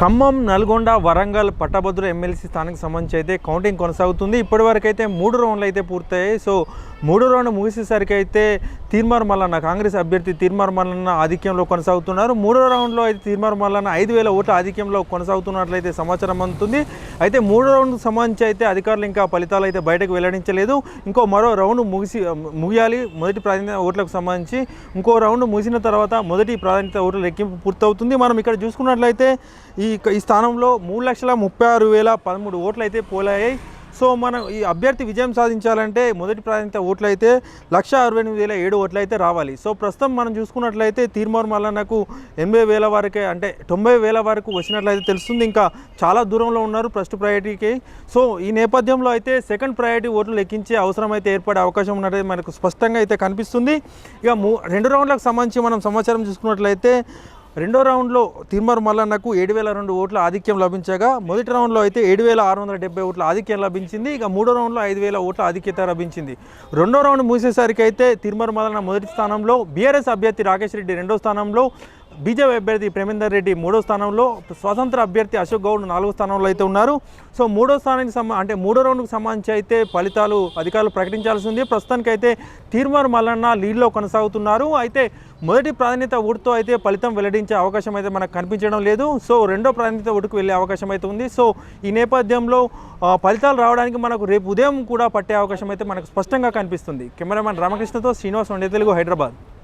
ఖమ్మం నల్గొండ వరంగల్ పట్టభద్రు ఎమ్మెల్సీ స్థానానికి సంబంధించి అయితే కౌంటింగ్ కొనసాగుతుంది. ఇప్పటివరకు అయితే మూడు రౌండ్లు అయితే పూర్తయ్యాయి. సో మూడు రౌండ్ ముగిసేసరికి అయితే తీర్మార్ మల్లన్న కాంగ్రెస్ అభ్యర్థి తీర్మార్ మల్లన్న ఆధిక్యంలో కొనసాగుతున్నారు. మూడో రౌండ్లో అయితే తీర్మార్ మల్లన్న ఐదు వేల ఓట్ల ఆధిక్యంలో కొనసాగుతున్నట్లయితే సమాచారం అందుతుంది. అయితే మూడో రౌండ్కు సంబంధించి అయితే అధికారులు ఇంకా ఫలితాలు అయితే బయటకు వెల్లడించలేదు. ఇంకో మరో రౌండ్ ముగిసి ముగియాలి. మొదటి ప్రాధాన్యత ఓట్లకు సంబంధించి ఇంకో రౌండ్ ముగిసిన తర్వాత మొదటి ప్రాధాన్యత ఓట్ల లెక్కింపు పూర్తవుతుంది. మనం ఇక్కడ చూసుకున్నట్లయితే ఈ ఈ స్థానంలో మూడు లక్షల ముప్పై ఆరు వేల పదమూడు ఓట్లు అయితే పోలాయి సో మనం ఈ అభ్యర్థి విజయం సాధించాలంటే మొదటి ప్రాధాన్యత ఓట్లు అయితే లక్ష అరవై ఎనిమిది వేల ఏడు ఓట్లు అయితే రావాలి. సో ప్రస్తుతం మనం చూసుకున్నట్లయితే తీర్మార్ మల్లన్నకు ఎనభై వేల వరకే అంటే తొంభై వేల వరకు వచ్చినట్లయితే తెలుస్తుంది. ఇంకా చాలా దూరంలో ఉన్నారు ఫస్ట్ ప్రయారిటీకి. సో ఈ నేపథ్యంలో అయితే సెకండ్ ప్రయారిటీ ఓట్లు లెక్కించే అవసరం అయితే ఏర్పడే అవకాశం ఉన్నట్టు మనకు స్పష్టంగా అయితే కనిపిస్తుంది. ఇక మూ రెండు రౌండ్లకు సంబంధించి మనం సమాచారం చూసుకున్నట్లయితే రెండో రౌండ్లో తిమ్మర్ మల్లన్నకు ఏడు వేల రెండు ఓట్ల ఆధిక్యం లభించగా మొదటి రౌండ్లో అయితే ఏడు వేల ఆరు వందల డెబ్బై ఓట్ల ఆధిక్యం లభించింది. ఇక మూడో రౌండ్లో ఐదు వేల ఓట్ల ఆధిక్యత లభించింది. రెండో రౌండ్ మూసేసరికి అయితే తిరుమల మల్లన్న మొదటి స్థానంలో బీఆర్ఎస్ అభ్యర్థి రాకేష్ రెడ్డి రెండో స్థానంలో బీజేపీ అభ్యర్థి ప్రేమేందర్ రెడ్డి మూడో స్థానంలో స్వతంత్ర అభ్యర్థి అశోక్ గౌడ్ నాలుగో స్థానంలో అయితే ఉన్నారు. సో మూడో స్థానానికి సంబ అంటే మూడో రౌండ్కు సంబంధించి అయితే ఫలితాలు అధికారులు ప్రకటించాల్సి ఉంది. ప్రస్తుతానికి అయితే తీర్మార్ మల్లన్న లీడ్లో కొనసాగుతున్నారు. అయితే మొదటి ప్రాధాన్యత ఓటుతో అయితే ఫలితం వెల్లడించే అవకాశం అయితే మనకు కనిపించడం లేదు. సో రెండో ప్రాధాన్యత ఓటుకు వెళ్ళే అవకాశం అయితే ఉంది. సో ఈ నేపథ్యంలో ఫలితాలు రావడానికి మనకు రేపు ఉదయం కూడా పట్టే అవకాశం అయితే మనకు స్పష్టంగా కనిపిస్తుంది. కెమెరామెన్ రామకృష్ణతో శ్రీనివాస్ వండే తెలుగు హైదరాబాద్.